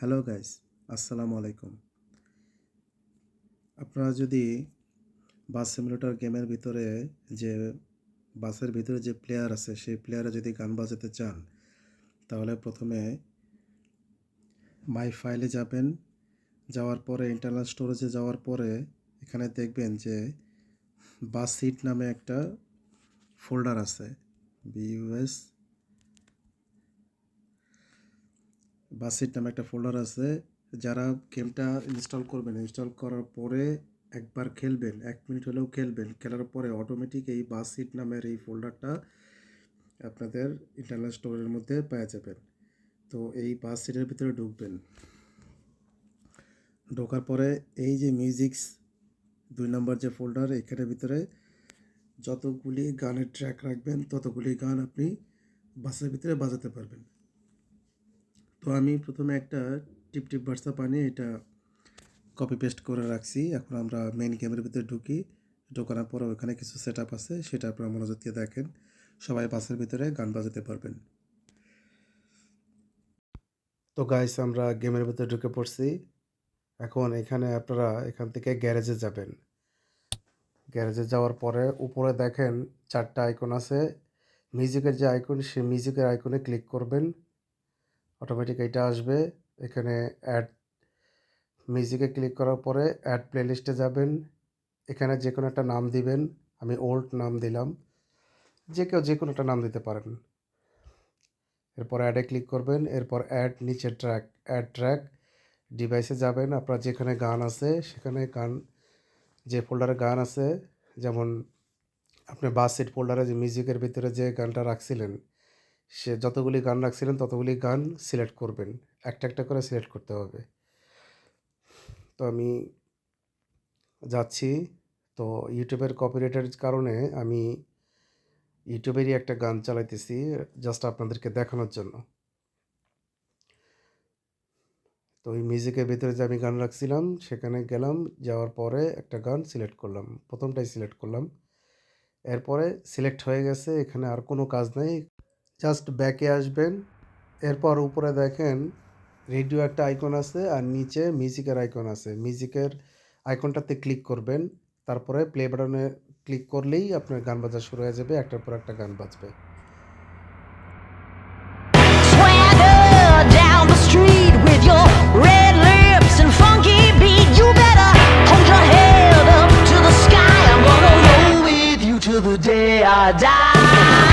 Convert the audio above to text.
Hello guys আসসালামু আলাইকুম আপনারা যদি বাস সিমুলেটর গেমের ভিতরে যে বাসের ভিতরে যে প্লেয়ার আছে, সেই প্লেয়ারে যদি গান বাজাতে চান, তাহলে প্রথমে মাই ফাইলে যাবেন। যাওয়ার পরে ইন্টারনাল স্টোরেজে যাওয়ার পরে এখানে দেখবেন যে বাস সিট নামে একটা ফোল্ডার আছে বিইউএস বাসিট নামে একটা ফোল্ডার আছে, যারা গেমটা ইনস্টল করবেন ইনস্টল করার পরে একবার খেলবেন, এক মিনিট হলেও খেলবেন, খেলার পরে অটোমেটিক এই বাসিট নামের এই ফোল্ডারটা আপনাদের ইন্টারনাল স্টোরের মধ্যে পাওয়া যাবেন। তো এই বাস সিটের ভিতরে ঢুকবেন। ঢোকার পরে এই যে মিউজিক্স দুই নম্বর যে ফোল্ডার এখানের ভিতরে যতগুলি গানের ট্র্যাক রাখবেন, ততগুলি গান আপনি বাসের ভিতরে বাজাতে পারবেন। তো আমি প্রথমে একটা টিপ টিপ হোয়াটসঅ্যাপ আনিয়ে এটা কপি পেস্ট করে রাখছি। এখন আমরা মেইন গেমের ভিতরে ঢুকি। ঢোকানোর পরে ওখানে কিছু সেট আছে, সেটা আপনারা মনোযোগ দিয়ে দেখেন। সবাই বাসের ভিতরে গান বাজাতে পারবেন। তো গাইস আমরা গেমের ভিতরে ঢুকে পড়ছি। এখন এখানে আপনারা এখান থেকে গ্যারেজে যাবেন। গ্যারেজে যাওয়ার পরে উপরে দেখেন চারটা আইকন আছে। মিউজিকের যে আইকন সেই মিউজিকের আইকনে ক্লিক করবেন। অটোমেটিক এটা আসবে। এখানে অ্যাড মিউজিকে ক্লিক করার পরে অ্যাড প্লেলিস্টে যাবেন। এখানে যে কোনো একটা নাম দিবেন। আমি ওল্ড নাম দিলাম। যে কেউ যে কোনো একটা নাম দিতে পারেন। এরপর অ্যাডে ক্লিক করবেন। এরপর অ্যাড নিচে ট্র্যাক অ্যাড ট্র্যাক ডিভাইসে যাবেন। আপনার যেখানে গান আছে, সেখানে গান, যে ফোল্ডারে গান আছে, যেমন আপনি বাস সিট ফোল্ডারে যে মিউজিকের ভিতরে যে গানটা রাখছিলেন সে যতগুলি গান রাখছিলেন, ততগুলি গান সিলেক্ট করবেন। একটা একটা করে সিলেক্ট করতে হবে। তো আমি যাচ্ছি। তো ইউটিউবের কপিরাইটের কারণে আমি ইউটিউবেরই একটা গান চালাইতেছি জাস্ট আপনাদেরকে দেখানোর জন্য। তো ওই মিউজিকের ভিতরে যে আমি গান রাখছিলাম, সেখানে গেলাম, যাওয়ার পরে একটা গান সিলেক্ট করলাম। প্রথমটাই সিলেক্ট করলাম। এরপরে সিলেক্ট হয়ে গেছে, এখানে আর কোনো কাজ নেই। জাস্ট ব্যাকে আসবেন। এরপর উপরে দেখেন, রেডিও একটা আইকন আছে আর নিচে মিউজিকের আইকন আছে। মিউজিকের আইকনটাতে ক্লিক করবেন। তারপরে প্লে বাটনে ক্লিক করলেই আপনার গান বাজা শুরু হয়ে যাবে, একটার পর একটা গান বাজবে। Day I die.